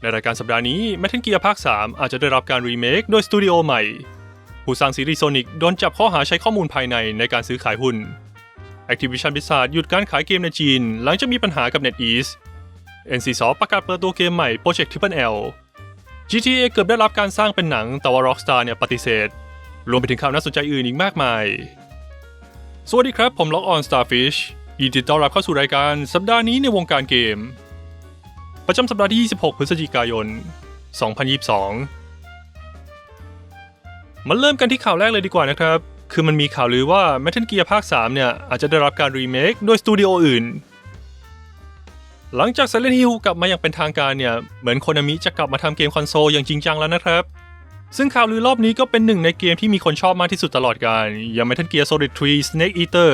ในรายการสัปดาห์นี้ Metal Gear ภาค 3 อาจจะได้รับการรีเมคโดยสตูดิโอใหม่ ผู้สร้างซีรีส์โซนิกโดนจับข้อหาใช้ข้อมูลภายในในการซื้อขายหุ้น Activision Blizzard หยุดการขายเกมในจีน หลังจากมีปัญหากับ NetEase NCSoft ประกาศเปิดตัวเกมใหม่ Project Triple L GTA เกือบได้รับการสร้างเป็นหนังแต่ว่า Rockstar เนี่ยปฏิเสธ รวมไปถึงข่าวน่าสนใจอื่นอีกมากมาย สวัสดีครับ ผมล็อกออน Starfish ยินดีต้อนรับเข้าสู่รายการสัปดาห์นี้ในวงการเกม ประจำสัปดาห์ที่ 26 พฤศจิกายน 2022 มาเริ่มกันที่ข่าวแรกเลยดีกว่านะครับ คือมันมีข่าวลือว่า Metal Gear ภาค 3 เนี่ย อาจจะได้รับการรีเมคโดยสตูดิโออื่น หลังจาก Silent Hill กลับมาอย่างเป็นทางการเนี่ย เหมือนโคนามิจะกลับมาทำเกมคอนโซลอย่างจริงจังแล้วนะครับ ซึ่งข่าวลือรอบนี้ก็เป็นหนึ่งในเกมที่มีคนชอบมากที่สุดตลอดกาลอย่าง Metal Gear Solid 3 Snake Eater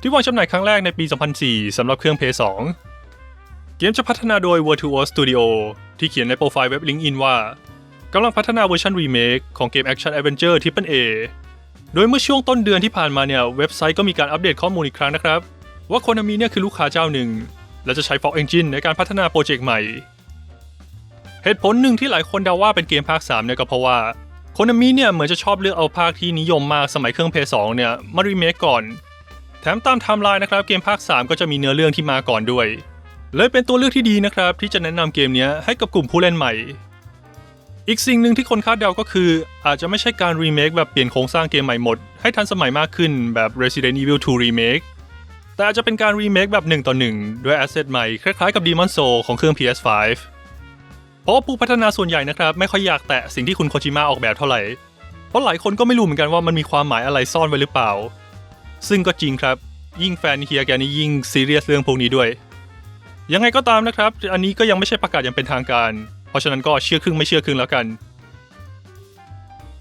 ที่วางจำหน่ายครั้งแรกในปี 2004สำหรับเครื่อง PS2 เกมจะพัฒนาโดย Virtuos Studio ที่เขียนในโปรไฟล์เว็บ LinkedIn ว่ากำลังพัฒนาเวอร์ชันรีเมคของเกม Action Adventure Triple A โดยเมื่อช่วงต้นเดือนที่ผ่านมาเนี่ย เว็บไซต์ก็มีการอัปเดตข้อมูลอีกครั้งนะครับ ว่าโคนามิเนี่ยคือลูกค้าเจ้าหนึ่ง และจะใช้ Fox Engine ในการพัฒนาโปรเจกต์ใหม่ เหตุผลหนึ่งที่หลายคนเดาว่าเป็นเกมภาค 3 เนี่ยก็เพราะว่าโคนามิเนี่ยเหมือนจะชอบเลือกเอาภาคที่นิยมมากสมัยเครื่อง PS2 เนี่ยมารีเมคก่อน แถมตามไทม์ไลน์นะครับเกมภาค 3 ก็จะมีเนื้อเรื่องที่มาก่อนด้วย เลยเป็นตัวเลือกที่ดีนะครับ ที่จะแนะนำเกมนี้ให้กับกลุ่มผู้เล่นใหม่ อีกสิ่งหนึ่งที่คนคาดเดาก็คือ อาจจะไม่ใช่การรีเมคแบบเปลี่ยนโครงสร้างเกมใหม่หมด ให้ทันสมัยมากขึ้นแบบ Resident Evil 2 Remake แต่อาจจะเป็นการรีเมคแบบ1ต่อ1ด้วยแอสเซทใหม่คล้ายๆกับ Demon Soul ของเครื่อง PS5 เพราะว่าผู้พัฒนาส่วนใหญ่นะครับ ไม่ค่อยอยากแตะสิ่งที่คุณโคจิมะออกแบบเท่าไหร่ เพราะหลายคนก็ไม่รู้เหมือนกันว่ามันมีความหมายอะไรซ่อนไว้หรือเปล่า ซึ่งก็จริงครับ ยิ่งแฟนเฮียแกนี่ยิ่งซีเรียสเรื่องพวกนี้ด้วย ยังไงก็ตามนะครับ อันนี้ก็ยังไม่ใช่ประกาศอย่างเป็นทางการ เพราะฉะนั้นก็เชื่อครึ่งไม่เชื่อครึ่งแล้วกัน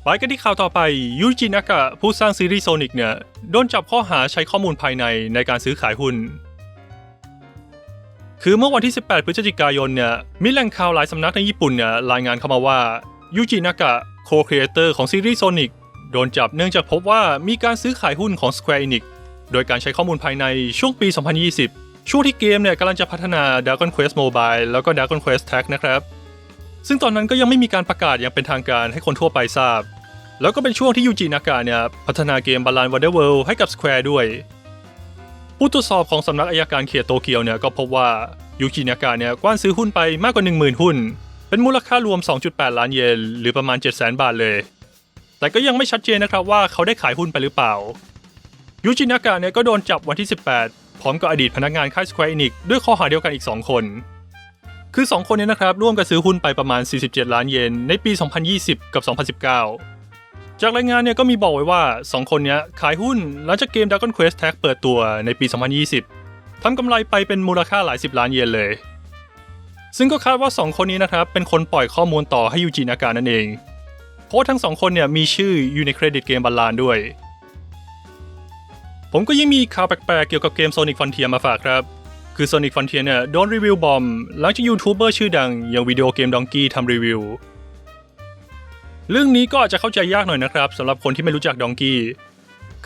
ไปกันที่ข่าวต่อไปยูจินากะผู้สร้างซีรีส์โซนิกเนี่ยโดนจับข้อหาใช้ข้อมูลภายในในการซื้อขายหุ้น คือเมื่อวันที่ 18 พฤศจิกายนเนี่ยมีแหล่งข่าวหลายสำนักในญี่ปุ่นเนี่ยรายงานเข้ามาว่ายูจินากะโคครีเอเตอร์ของซีรีส์โซนิกโดนจับเนื่องจากพบว่ามีการซื้อขายหุ้นของ Square Enix โดยการใช้ข้อมูลภายในช่วงปี 2020 ช่วงที่เกมเนี่ยกำลังจะพัฒนา Dragon Quest Mobile แล้วก็ Dragon Quest Tag นะครับ ซึ่งตอนนั้นก็ยังไม่มีการประกาศอย่างเป็นทางการให้คนทั่วไปทราบ แล้วก็เป็นช่วงที่ยูจินากะเนี่ยพัฒนาเกม Balan Wonderworld ให้กับ Square ด้วย ผู้ตรวจสอบของสำนักอายการเขตโตเกียวเนี่ยก็พบว่ายูจินากะเนี่ยกว้านซื้อหุ้นไปมากกว่า 10,000 หุ้น เป็นมูลค่ารวม 2.8 ล้านเยนหรือประมาณ 700,000 บาทเลย แต่ก็ยังไม่ชัดเจนนะครับว่าเขาได้ขายหุ้นไปหรือเปล่ายูจินากะเนี่ยก็โดนจับวันที่ 18 พร้อมกับอดีตพนักงานค่าย Square Enix ด้วยข้อหาเดียวกันอีก 2 คน คือ 2 คนนี้นะครับ ร่วมกันซื้อหุ้นไปประมาณ 47 ล้านเยนในปี 2020 กับ 2019 จากรายงานเนี่ยก็มีบอกไว้ว่า 2 คนนี้ขายหุ้นหลังจากเกม Dragon Quest Tag เปิดตัวในปี 2020ทำกำไรไปเป็นมูลค่าหลายสิบล้านเยนเลย ซึ่งก็คาดว่า 2 คนนี้นะครับเป็นคนปล่อยข้อมูลต่อให้ยูจินากะนั่นเองเพราะทั้งสองคนเนี่ยมีชื่ออยู่ในเครดิตเกมบัลลานด้วย ผมก็ยังมีข่าวแปลกๆ เกี่ยวกับเกม Sonic Frontier มาฝากครับ คือ Sonic Frontier เนี่ยโดนรีวิวบอมหลังจากยูทูบเบอร์ชื่อดัง อย่างวิดีโอเกมดองกี้ทำรีวิว เรื่องนี้ก็อาจจะเข้าใจยากหน่อยนะครับสำหรับคนที่ไม่รู้จักดองกี้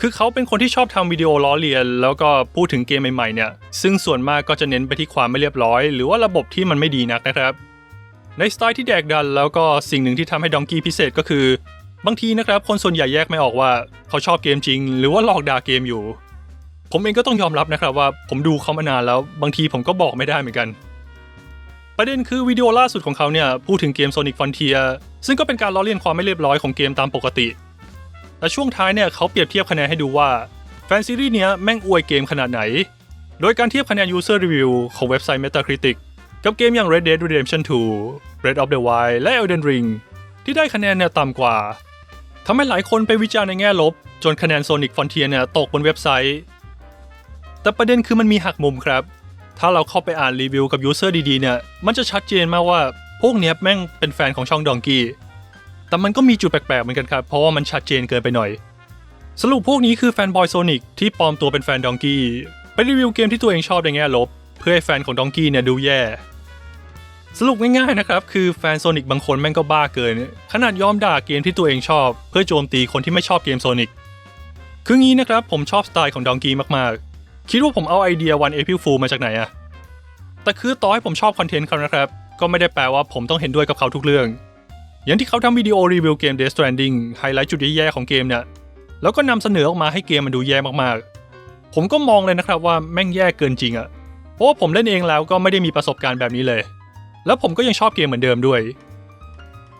คือเขาเป็นคนที่ชอบทำวิดีโอล้อเลียน แล้วก็พูดถึงเกมใหม่ๆเนี่ยซึ่งส่วนมากก็จะเน้นไปที่ความไม่เรียบร้อย หรือว่าระบบที่มันไม่ดีนักนะครับ ในสไตล์ที่แดกดันแล้วก็สิ่งหนึ่งที่ทำให้ดองกี้พิเศษก็คือ บางทีนะครับ คนส่วนใหญ่แยกไม่ออกว่าเขาชอบเกมจริง หรือว่าหลอกด่าเกมอยู่ ผมเองก็ต้องยอมรับนะครับว่าผมดูเขามานานแล้ว บางทีผมก็บอกไม่ได้เหมือนกัน ประเด็นคือวิดีโอล่าสุดของเขาเนี่ยพูดถึงเกม Sonic Frontier ซึ่งก็เป็นการล้อเลียนความไม่เรียบร้อยของเกมตามปกติแต่ช่วงท้ายเนี่ยเขาเปรียบเทียบคะแนนให้ดูว่าแฟนซีรีส์เนี้ยแม่งอวยเกมขนาดไหน โดยการเทียบคะแนน User Review ของเว็บไซต์ Metacritic กับเกมอย่าง Red Dead Redemption 2 Breath of the Wild และ Elden Ring ที่ได้คะแนนเนี่ยต่ำกว่า ทำให้หลายคนไปวิจารณ์ในแง่ลบ จนคะแนน Sonic Frontier เนี่ยตกบนเว็บไซต์ แต่ประเด็นคือมันมีหักมุมครับ ถ้าเราเข้าไปอ่านรีวิวกับ User ดีๆเนี่ย มันจะชัดเจนมากว่าพวกเนี้ยแม่งเป็นแฟนของช่องดองกี้ แต่มันก็มีจุดแปลกๆเหมือนกันครับ เพราะว่ามันชัดเจนเกินไปหน่อย สรุปพวกนี้คือแฟนบอยโซนิกที่ปลอมตัวเป็นแฟนดองกี้ไปรีวิวเกมที่ตัวเองชอบในแง่ลบ เพื่อให้แฟนของดองกี้เนี่ยดูแย่ สรุปง่ายๆนะครับ คือแฟนโซนิกบางคนแม่งก็บ้าเกิน ขนาดยอมด่าเกมที่ตัวเองชอบ เพื่อโจมตีคนที่ไม่ชอบเกมโซนิกคืองี้นะครับ ผมชอบสไตล์ของดองกี้มากๆ คิดว่าผมเอาไอเดียวันเอพิลฟูมาจากไหนอะแต่คือต่อให้ผมชอบคอนเทนต์เขานะครับ ก็ไม่ได้แปลว่าผมต้องเห็นด้วยกับเขาทุกเรื่อง อย่างที่เขาทำวิดีโอรีวิวเกม Death Stranding ไฮไลท์จุดแย่ๆของเกมเนี่ยแล้วก็นำเสนอออกมาให้เกมมันดูแย่มากๆ ผมก็มองเลยนะครับว่าแม่งแย่เกินจริงอะเพราะว่าผมเล่นเองแล้วก็ไม่ได้มีประสบการณ์แบบนี้เลย แล้วผมก็ยังชอบเกมเหมือนเดิมด้วย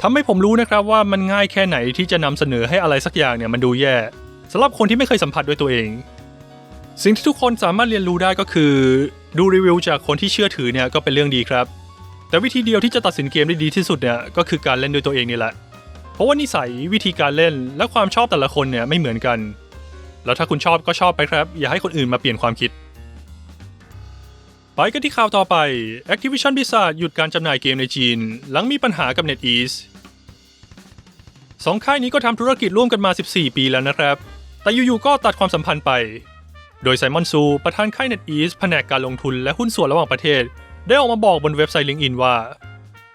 ทำให้ผมรู้นะครับว่ามันง่ายแค่ไหนที่จะนำเสนอให้อะไรสักอย่างเนี่ยมันดูแย่สำหรับคนที่ไม่เคยสัมผัสด้วยตัวเอง สิ่งที่ทุกคนสามารถเรียนรู้ได้ก็คือ ดูรีวิวจากคนที่เชื่อถือเนี่ยก็เป็นเรื่องดีครับ แต่วิธีเดียวที่จะตัดสินเกมได้ดีที่สุดเนี่ยก็คือการเล่นด้วยตัวเองนี่แหละ เพราะว่านิสัยวิธีการเล่นและความชอบแต่ละคนเนี่ยไม่เหมือนกัน แล้วถ้าคุณชอบก็ชอบไปครับ อย่าให้คนอื่นมาเปลี่ยนความคิด ไปกันที่ข่าวต่อไป Activision Blizzard หยุดการจำหน่ายเกมในจีน หลังมีปัญหากับ NetEase สองค่ายนี้ก็ทำธุรกิจร่วมกันมา 14 ปีแล้วนะครับ แต่อยู่ๆก็ตัดความสัมพันธ์ไป โดยไซมอนซู ประธานค่าย NetEase แผนกการลงทุนและหุ้นส่วนระหว่างประเทศ ได้ออกมาบอกบนเว็บไซต์ LinkedIn ว่า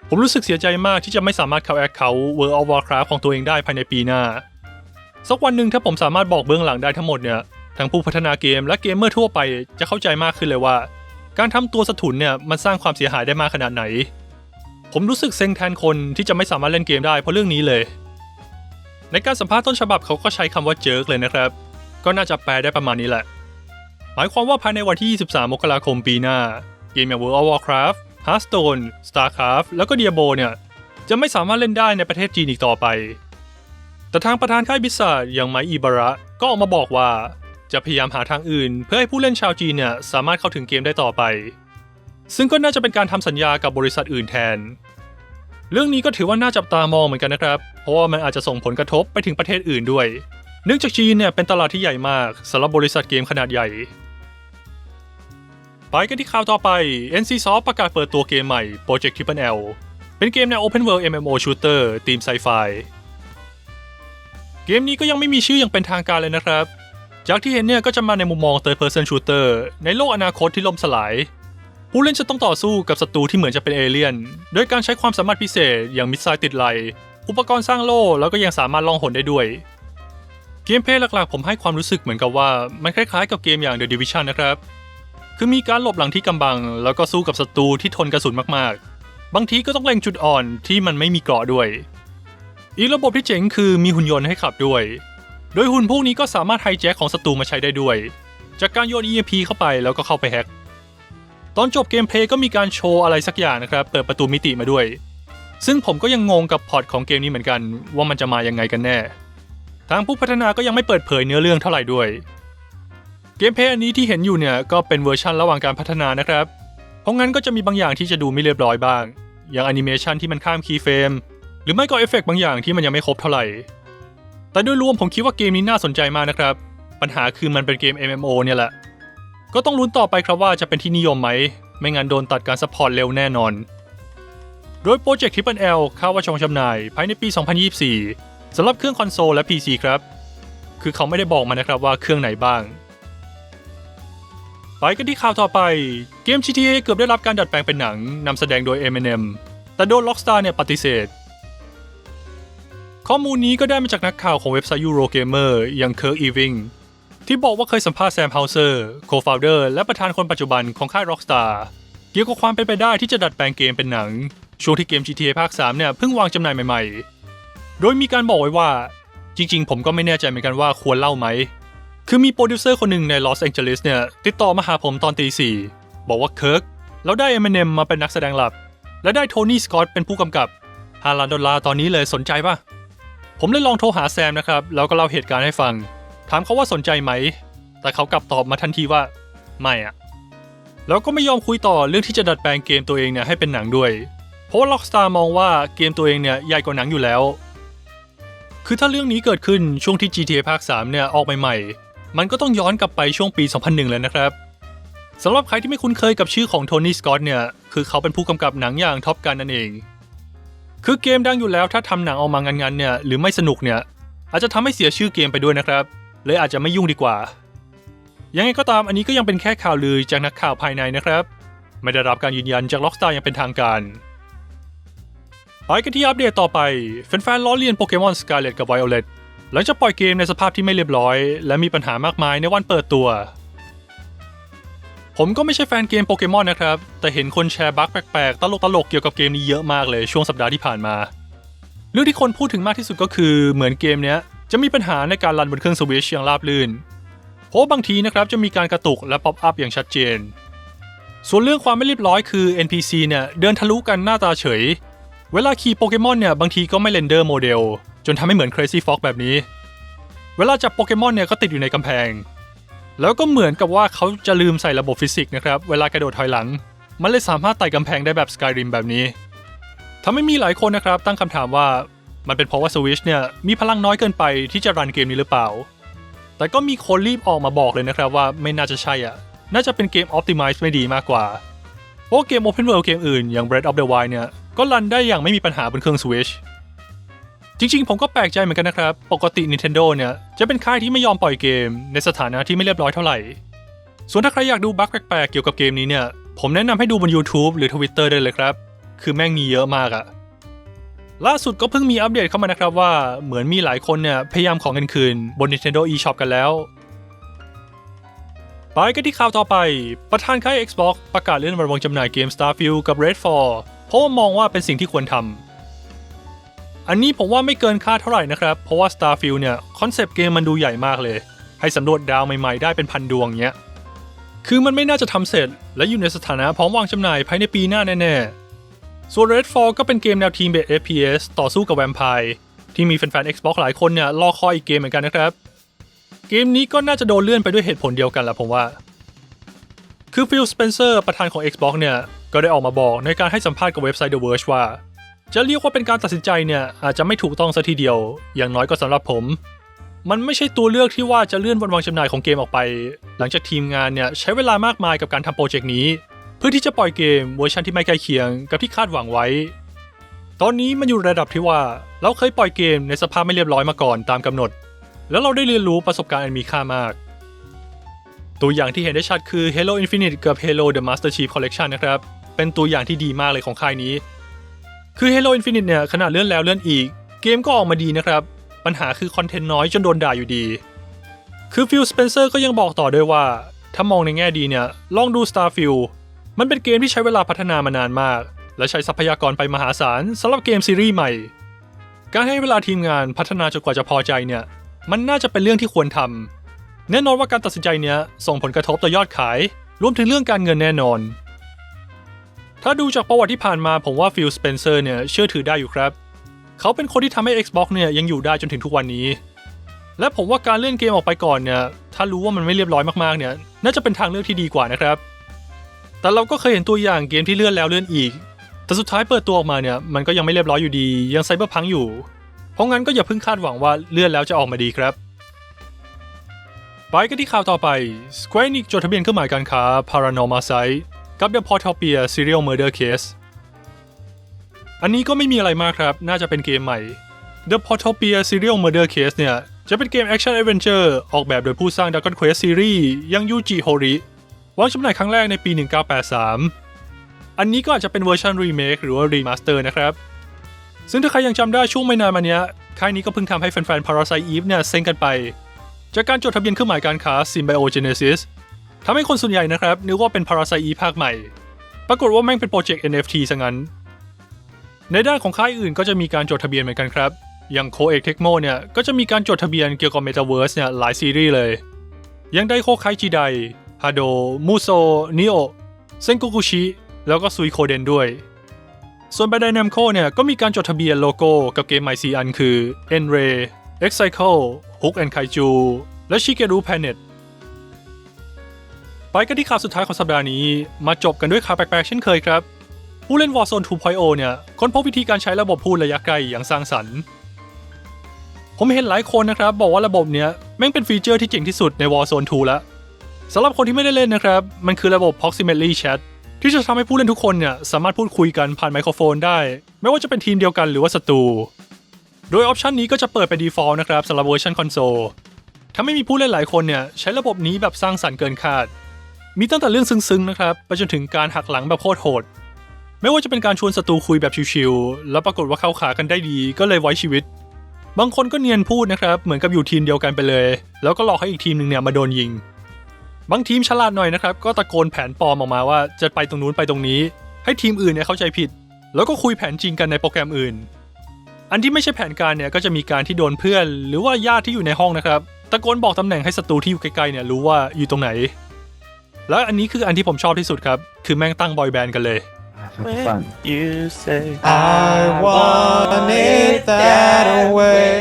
ผมรู้สึกเสียใจมากที่จะไม่สามารถเข้าแอคเคาท์ World of Warcraft ของตัวเองได้ภายในปีหน้า สักวันหนึ่งถ้าผมสามารถบอกเบื้องหลังได้ทั้งหมดเนี่ยทั้งผู้พัฒนาเกมและเกมเมอร์ทั่วไปจะเข้าใจมากขึ้นเลยว่า การทำตัวสะทุนเนี่ยมันสร้างความเสียหายได้มากขนาดไหน ผมรู้สึกเซ็งแทนคนที่จะไม่สามารถเล่นเกมได้เพราะเรื่องนี้เลย ในการสัมภาษณ์ต้นฉบับเขาก็ใช้คำว่าเจิร์กเลยนะครับ ก็น่าจะแปลได้ประมาณนี้แหละ หมายความว่าภายในวันที่ 23 มกราคมปีหน้า เกมอย่าง World of Warcraft Hearthstone Starcraft แล้วก็ Diablo เนี่ยจะไม่สามารถเล่นได้ในประเทศจีนอีกต่อไป แต่ทางประธานค่ายบิสซาอย่างไมอีบาระก็ออกมาบอกว่า จะพยายามหาทางอื่น เพื่อให้ผู้เล่นชาวจีนเนี่ยสามารถเข้าถึงเกมได้ต่อไป ซึ่งก็น่าจะเป็นการทำสัญญากับบริษัทอื่นแทน เรื่องนี้ก็ถือว่าน่าจับตามองเหมือนกันนะครับ เพราะว่ามันอาจจะส่งผลกระทบไปถึงประเทศอื่นด้วย เนื่องจากจีนเนี่ยเป็นตลาดที่ใหญ่มากสำหรับบริษัทเกมขนาดใหญ่ ไปกันที่ข่าวต่อไป NCSoft ประกาศเปิดตัวเกมใหม่ Project Triple L เป็นเกมแนว Open World MMO Shooter ทีมไซไฟเกมนี้ก็ยังไม่มีชื่ออย่างเป็นทางการเลยนะครับ จากที่เห็นเนี่ยก็จะมาในมุมมอง Third Person Shooter ในโลกอนาคตที่ล่มสลาย ผู้เล่นจะต้องต่อสู้กับศัตรูที่เหมือนจะเป็นเอเลี่ยนโดยการใช้ความสามารถพิเศษอย่างมิสไซล์ติดไหลอุปกรณ์สร้างโล่แล้วก็ยังสามารถล่องหนได้ด้วย เกมเพลย์หลักๆ ผมให้ความรู้สึกเหมือนกับว่า มันคล้ายๆ กับเกมอย่าง The Division นะครับ คือมีการหลบหลังที่กำบัง แล้วก็สู้กับศัตรูที่ทนกระสุนมากๆ บางทีก็ต้องเล็งจุดอ่อนที่มันไม่มีเกราะด้วย อีกระบบที่เจ๋งคือมีหุ่นยนต์ให้ขับด้วย โดยหุ่นพวกนี้ก็สามารถไฮแจ็คของศัตรูมาใช้ได้ด้วย จากการโยน EMP เข้าไปแล้วก็เข้าไปแฮ็กตอนจบเกมเพลย์ก็มีการโชว์อะไรสักอย่างนะครับ เปิดประตูมิติมาด้วย ซึ่งผมก็ยังงงกับพอร์ตของเกมนี้เหมือนกันว่ามันจะมายังไงกันแน่ ทางผู้พัฒนาก็ยังไม่เปิดเผยเนื้อเรื่องเท่าไหร่ด้วย เกมเพลย์อันนี้ที่เห็นอยู่เนี่ยก็เป็นเวอร์ชันระหว่างการพัฒนานะครับ เพราะงั้นก็จะมีบางอย่างที่จะดูไม่เรียบร้อยบ้าง อย่างแอนิเมชันที่มันข้ามคีย์เฟรมหรือไม่ก็เอฟเฟกต์บางอย่างที่มันยังไม่ครบเท่าไหร่ แต่โดยรวมผมคิดว่าเกมนี้น่าสนใจมากนะครับ ปัญหาคือมันเป็นเกม MMO เนี่ยแหละ ก็ต้องลุ้นต่อไปครับว่าจะเป็นที่นิยมไหม ไม่งั้นโดนตัดการซัพพอร์ตเร็วแน่นอน โดยโปรเจกต์ Triple L คาดว่าจะวางจำหน่ายภายในปี 2024สำหรับเครื่องคอนโซลและ PC ครับ คือเขาไม่ได้บอกมานะครับว่าเครื่องไหนบ้าง ไปกันที่ข่าวต่อไป เกม GTA เกือบได้รับการดัดแปลงเป็นหนังนำแสดงโดย Eminem แต่โดน Rockstar เนี่ยปฏิเสธ ข้อมูลนี้ก็ได้มาจากนักข่าวของเว็บไซต์ Eurogamer อย่างเคิร์กอีวิงที่บอกว่าเคยสัมภาษณ์แซมเฮาเซอร์โคฟาวเดอร์และประธานคนปัจจุบันของค่าย Rockstar เกี่ยวกับความเป็นไปได้ที่จะดัดแปลงเกมเป็นหนัง ช่วงที่เกม GTA ภาค 3 เนี่ยเพิ่งวางจำหน่ายใหม่ๆ โดยมีการบอกไว้ว่า จริงๆ ผมก็ไม่แน่ใจเหมือนกันว่าควรเล่าไหม คือมีโปรดิวเซอร์คนหนึ่งในลอสแองเจลิสเนี่ยติดต่อมาหาผมตอนตีสี่บอกว่าเคิร์กแล้วได้เอมเนมมาเป็นนักแสดงหลัก และได้โทนี่สกอตเป็นผู้กำกับฮาลานดอลลาร์ตอนนี้เลยสนใจปะ ผมเลยลองโทรหาแซมนะครับ แล้วก็เล่าเหตุการณ์ให้ฟัง ถามเขาว่าสนใจไหม แต่เขากลับตอบมาทันทีว่า ไม่อะแล้วก็ไม่ยอมคุยต่อเรื่องที่จะดัดแปลงเกมตัวเองเนี่ยให้เป็นหนังด้วย เพราะว่า Rockstar มองว่าเกมตัวเองเนี่ยใหญ่กว่าหนังอยู่แล้ว คือถ้าเรื่องนี้เกิดขึ้นช่วงที่ GTA ภาค 3 เนี่ยออกใหม่ๆ มันก็ต้องย้อนกลับไปช่วงปี 2001 เลยนะครับสำหรับใครที่ไม่คุ้นเคยกับชื่อของโทนี่สกอตเนี่ย คือเขาเป็นผู้กำกับหนังอย่างท็อปกันนั่นเอง คือเกมดังอยู่แล้วถ้าทำหนังออกมางันๆเนี่ยหรือไม่สนุกเนี่ยอาจจะทำให้เสียชื่อเกมไปด้วยนะครับเลยอาจจะไม่ยุ่งดีกว่า ยังไงก็ตามอันนี้ก็ยังเป็นแค่ข่าวลือจากนักข่าวภายในนะครับ ไม่ได้รับการยืนยันจากล็อกสตาร์ยังเป็นทางการไปกันที่อัปเดตต่อไปแฟนๆล้อเลียนโปเกมอนสกาเลตกับไวโอเลตหลังจากปล่อยเกมในสภาพที่ไม่เรียบร้อย และมีปัญหามากมายในวันเปิดตัว ผมก็ไม่ใช่แฟนเกมโปเกมอนนะครับ แต่เห็นคนแชร์บั๊กแปลกๆ ตลกๆ เกี่ยวกับเกมนี้เยอะมากเลยช่วงสัปดาห์ที่ผ่านมา เรื่องที่คนพูดถึงมากที่สุดก็คือเหมือนเกมเนี้ยจะมีปัญหาในการรันบนเครื่องสวิชอย่างราบรื่น เพราะบางทีนะครับจะมีการกระตุกและป๊อปอัพอย่างชัดเจน ส่วนเรื่องความไม่เรียบร้อยคือ NPC เนี่ยเดินทะลุกันหน้าตาเฉย เวลาขี่โปเกมอนเนี่ยบางทีก็ไม่เรนเดอร์โมเดลจนทำให้เหมือน Crazy Fox แบบนี้ เวลาจับโปเกมอนเนี่ยก็ติดอยู่ในกำแพง แล้วก็เหมือนกับว่าเขาจะลืมใส่ระบบฟิสิกส์นะครับ เวลากระโดดถอยหลัง มันเลยสามารถไต่กำแพงได้แบบ Skyrim แบบนี้ทำให้มีหลายคนนะครับ ตั้งคำถามว่ามันเป็นเพราะว่า Switch เนี่ยมีพลังน้อยเกินไปที่จะรันเกมนี้หรือเปล่า แต่ก็มีคนรีบออกมาบอกเลยนะครับว่าไม่น่าจะใช่อะ น่าจะเป็นเกม Optimize ไม่ดีมากกว่า เพราะเกม Open World เกมอื่นอย่าง Breath of the Wild เนี่ยก็รันได้อย่างไม่มีปัญหาบนเครื่อง Switch จริงๆ ผมก็แปลกใจเหมือนกันนะครับ ปกติ Nintendo เนี่ย จะเป็นค่ายที่ไม่ยอมปล่อยเกม ในสถานะที่ไม่เรียบร้อยเท่าไหร่ ส่วนถ้าใครอยากดูบั๊กแปลกๆ เกี่ยวกับเกมนี้เนี่ย ผมแนะนำให้ดูบน YouTube หรือ Twitter ได้เลยครับ คือแม่งมีเยอะมากอะล่าสุดก็เพิ่งมีอัปเดตเข้ามานะครับว่าเหมือนมีหลายคนเนี่ยพยายามของเงินคืนบน Nintendo eShop กันแล้ว ไปกันที่ข่าวต่อไป ประธานค่าย Xbox ประกาศเลื่อนวันวางจำหน่ายเกม Starfield กับ Redfall เพราะว่ามองว่าเป็นสิ่งที่ควรทำ อันนี้ผมว่าไม่เกินคาดเท่าไหร่นะครับ เพราะว่า Starfield เนี่ยคอนเซปต์เกมมันดูใหญ่มากเลย ให้สำรวจดาวใหม่ๆได้เป็นพันดวงเงี้ย คือมันไม่น่าจะทำเสร็จ และอยู่ในสถานะพร้อมวางจำหน่ายภายในปีหน้าแน่ๆ ส่วน Redfall ก็เป็นเกมแนวทีมเบส FPS ต่อสู้กับแวมไพร์ที่มีแฟนๆ Xbox หลายคนเนี่ยรอคอยอีกเกมเหมือนกันนะครับ เกมนี้ก็น่าจะโดนเลื่อนไปด้วยเหตุผลเดียวกันแหละผมว่า คือฟิลสเปนเซอร์ประธานของ Xbox เนี่ยก็ได้ออกมาบอกในการให้สัมภาษณ์กับเว็บไซต์ The Verge ว่า จะเรียกว่าเป็นการตัดสินใจเนี่ยอาจจะไม่ถูกต้องซะทีเดียว อย่างน้อยก็สำหรับผม มันไม่ใช่ตัวเลือกที่ว่าจะเลื่อนวันวางจำหน่ายของเกมออกไป หลังจากทีมงานเนี่ยใช้เวลามากมายกับการทำโปรเจกต์นี้ เพื่อที่จะปล่อยเกมเวอร์ชันที่ไม่ใกล้เคียงกับที่คาดหวังไว้ ตอนนี้มันอยู่ระดับที่ว่าเราเคยปล่อยเกมในสภาพไม่เรียบร้อยมาก่อนตามกำหนด แล้วเราได้เรียนรู้ประสบการณ์อันมีค่ามาก ตัวอย่างที่เห็นได้ชัดคือ Halo Infinite กับ Halo The Master Chief Collection นะครับเป็นตัวอย่างที่ดีมากเลยของค่ายนี้ คือ Halo Infinite เนี่ยขนาดเลื่อนแล้วเลื่อนอีก เกมก็ออกมาดีนะครับ ปัญหาคือคอนเทนต์น้อยจนโดนด่าอยู่ดี คือฟิลสเปนเซอร์ก็ยังบอกต่อด้วยว่า ถ้ามองในแง่ดีเนี่ย ลองดู Starfield มันเป็นเกมที่ใช้เวลาพัฒนามานานมาก และใช้ทรัพยากรไปมหาศาลสำหรับเกมซีรีส์ใหม่ การให้เวลาทีมงานพัฒนาจนกว่าจะพอใจเนี่ย มันน่าจะเป็นเรื่องที่ควรทำแน่นอนว่าการตัดสินใจเนี้ยส่งผลกระทบต่อยอดขาย รวมถึงเรื่องการเงินแน่นอน ถ้าดูจากประวัติที่ผ่านมาผมว่าฟิลสเปนเซอร์เนี่ยเชื่อถือได้อยู่ครับ เขาเป็นคนที่ทำให้ Xbox เนี่ยยังอยู่ได้จนถึงทุกวันนี้ และผมว่าการเลื่อนเกมออกไปก่อนเนี่ยถ้ารู้ว่ามันไม่เรียบร้อยมากๆเนี่ยน่าจะเป็นทางเลือกที่ดีกว่านะครับ แต่เราก็เคยเห็นตัวอย่างเกมที่เลื่อนแล้วเลื่อนอีก แต่สุดท้ายเปิดตัวออกมาเนี่ยมันก็ยังไม่เรียบร้อยอยู่ดี ยังไซเบอร์พังอยู่ เพราะงั้นก็อย่าเพิ่งคาดหวังว่าเลื่อนแล้วจะออกมาดีครับไปกันที่ข่าวต่อไป Square Enix จดทะเบียนเครื่องหมายการค้า Paranormal Site กับ The Portopia Serial Murder Case อันนี้ก็ไม่มีอะไรมากครับ น่าจะเป็นเกมใหม่ The Portopia Serial Murder Case เนี่ย จะเป็นเกม Action Adventure ออกแบบโดยผู้สร้าง Dragon Quest Series ยังยูจิโฮริวางจำหน่ายครั้งแรกในปี 1983 อันนี้ก็อาจจะเป็นเวอร์ชันรีเมคหรือว่ารีมาสเตอร์นะครับ ซึ่งถ้าใครยังจำได้ช่วงไม่นานมานี้ค่ายนี้ก็เพิ่งทำให้แฟนๆ Parasite Eve เนี่ยเซ็งกันไป จากการจดทะเบียนเครื่องหมายการค้า Symbiogenesis ทำให้คนส่วนใหญ่นะครับ นึกว่าเป็น Parasite ภาคใหม่ ปรากฏว่าแม่งเป็นโปรเจกต์ NFT ซะงั้น ในด้านของค่ายอื่นก็จะมีการจดทะเบียนเหมือนกันครับ อย่าง Koei Tecmo เนี่ยก็จะมีการจดทะเบียนเกี่ยวกับ Metaverse เนี่ยหลายซีรีส์เลยอย่างไดโคไคจิไดฮาโดมูโซนิโอเซนกุกุชิแล้วก็ซุยโคเดนด้วย ส่วนบ a ได a นมโคเนี่ยก็มีการจดทะเบียนโลโก้กับเกมใหม่4อันคือ e n r a y Excycle Hook and Kaiju และ Shigeru Planet ไปกันที่ข่าวสุดท้ายของสัปดาห์นี้ มาจบกันด้วยข่าวแปลกๆเช่นเคยครับ ผู้เล่น Warzone 2.0 เนี่ยค้นพบวิธีการใช้ระบบพูดระยะไกลอย่างสร้างสรรค์ ผมเห็นหลายคนนะครับ บอกว่าระบบเนี้ยแม่งเป็นฟีเจอร์ที่เจ๋งที่สุดใน Warzone 2แล้วสำหรับคนที่ไม่ได้เล่นนะครับ มันคือระบบ Proximity Chat ที่จะทำให้ผู้เล่นทุกคนเนี่ยสามารถพูดคุยกันผ่านไมโครโฟนได้ ไม่ว่าจะเป็นทีมเดียวกันหรือว่าศัตรูโดยออปชันนี้ก็จะเปิดไป default นะครับสำหรับเวอร์ชันคอนโซลถ้าไม่มีผู้เล่นหลายคนเนี่ยใช้ระบบนี้แบบสร้างสรรค์เกินคาด มีตั้งแต่เรื่องซึ้งๆนะครับไปจนถึงการหักหลังแบบโคตรโหด ไม่ว่าจะเป็นการชวนศัตรูคุยแบบชิวๆแล้วปรากฏว่าเข้าขากันได้ดีก็เลยไว้ชีวิต บางคนก็เนียนพูดนะครับ เหมือนกับอยู่ทีมเดียวกันไปเลย แล้วก็หลอกให้อีกทีมหนึ่งเนี่ยมาโดนยิง บางทีมฉลาดหน่อยนะครับ ก็ตะโกนแผนปลอมออกมาว่าจะไปตรงนู้นไปตรงนี้ ให้ทีมอื่นเนี่ยเข้าใจผิด แล้วก็คุยแผนจริงกันในโปรแกรมอื่น อันที่ไม่ใช่แผนการเนี่ยก็จะมีการที่โดนเพื่อน หรือว่าญาติที่อยู่ในห้องนะครับตะโกนบอกตำแหน่งให้ศัตรูที่อยู่ใกล้ๆเนี่ยรู้ว่าอยู่ตรงไหน แล้วอันนี้คืออันที่ผมชอบที่สุดครับ คือแม่งตั้งบอยแบนด์กันเลย Fun. You say I want it that way.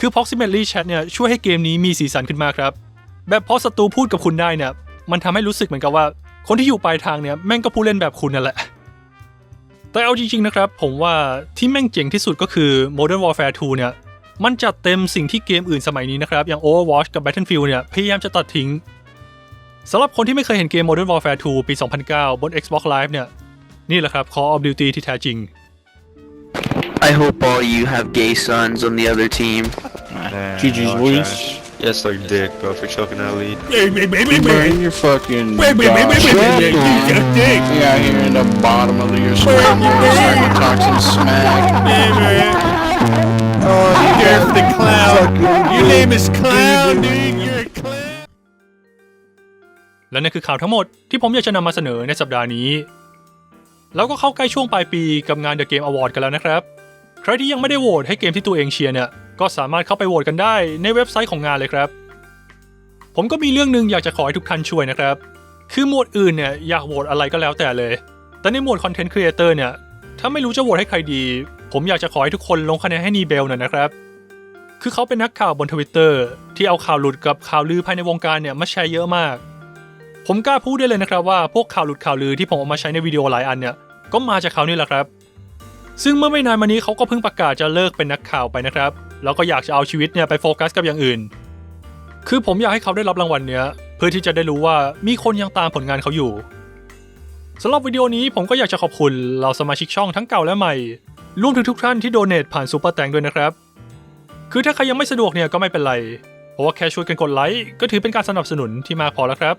คือ proximately chat เนี่ยช่วยให้เกมนี้มีสีสันขึ้นมาครับ แบบพอศัตรูพูดกับคุณได้เนี่ย มันทำให้รู้สึกเหมือนกับว่า คนที่อยู่ปลายทางเนี่ยแม่งก็ผู้เล่นแบบคุณนั่นแหละ แต่เอาจริง ๆ นะครับ ผมว่าที่แม่งเจ๋งที่สุดก็คือ Modern Warfare 2 เนี่ย มันจัดเต็มสิ่งที่เกมอื่นสมัยนี้นะครับ อย่าง Overwatch กับ Battlefield เนี่ยพยายามจะตัดทิ้ง สำหรับคนที่ไม่เคยเห็นเกม Modern Warfare 2 ปี 2009 บน Xbox Live เนี่ย นี่แหละครับ Call of Duty ที่แท้จริง I hope all you have gay sons on the other team. GG's boys. Yes, like dick, bro, for choking that lead. Bring your fucking dog shit. You out here in the bottom of your screen, you're talking smack. Oh, You're the clown. Your name is Clown, dude. และนั่นคือข่าวทั้งหมดที่ผมอยากจะนำมาเสนอในสัปดาห์นี้ แล้วก็เข้าใกล้ช่วงปลายปีกับงาน The Game Award กันแล้วนะครับ ใครที่ยังไม่ได้โหวตให้เกมที่ตัวเองเชียร์เนี่ยก็สามารถเข้าไปโหวตกันได้ในเว็บไซต์ของงานเลยครับ ผมก็มีเรื่องหนึ่งอยากจะขอให้ทุกท่านช่วยนะครับ คือหมวดอื่นเนี่ยอยากโหวตอะไรก็แล้วแต่เลย แต่ในหมวด Content Creator เนี่ยถ้าไม่รู้จะโหวตให้ใครดี ผมอยากจะขอให้ทุกคนลงคะแนนให้นีเบลหน่อยนะครับคือเขาเป็นนักข่าวบนทวิตเตอร์ที่เอาข่าวหลุดกับข่าวลือภายในวงการเนี่ยมาแชร์เยอะมาก ผมกล้าพูดได้เลยนะครับว่าพวกข่าวหลุดข่าวลือที่ผมเอามาใช้ในวิดีโอหลายอันเนี่ยก็มาจากเขานี่แหละครับ ซึ่งเมื่อไม่นานมานี้เขาก็เพิ่งประกาศจะเลิกเป็นนักข่าวไปนะครับแล้วก็อยากจะเอาชีวิตเนี่ยไปโฟกัสกับอย่างอื่น คือผมอยากให้เขาได้รับรางวัลเนี้ยเพื่อที่จะได้รู้ว่ามีคนยังตามผลงานเขาอยู่สำหรับวิดีโอนี้ผมก็อยากจะขอบคุณเหล่าสมาชิกช่องทั้งเก่าและใหม่รวมถึงทุกท่านที่โดเนทผ่านซูเปอร์แตงด้วยนะครับ คือถ้าใครยังไม่สะดวกเนี่ยก็ไม่เป็นไร เพราะว่าแค่ช่วยกันกดไลค์ก็ถือเป็นการสนับสนุนที่มากพอแล้วครับ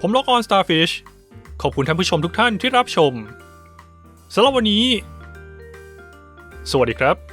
ผมล็อกออน Starfish ขอบคุณท่านผู้ชมทุกท่านที่รับชมสำหรับวันนี้ สวัสดีครับ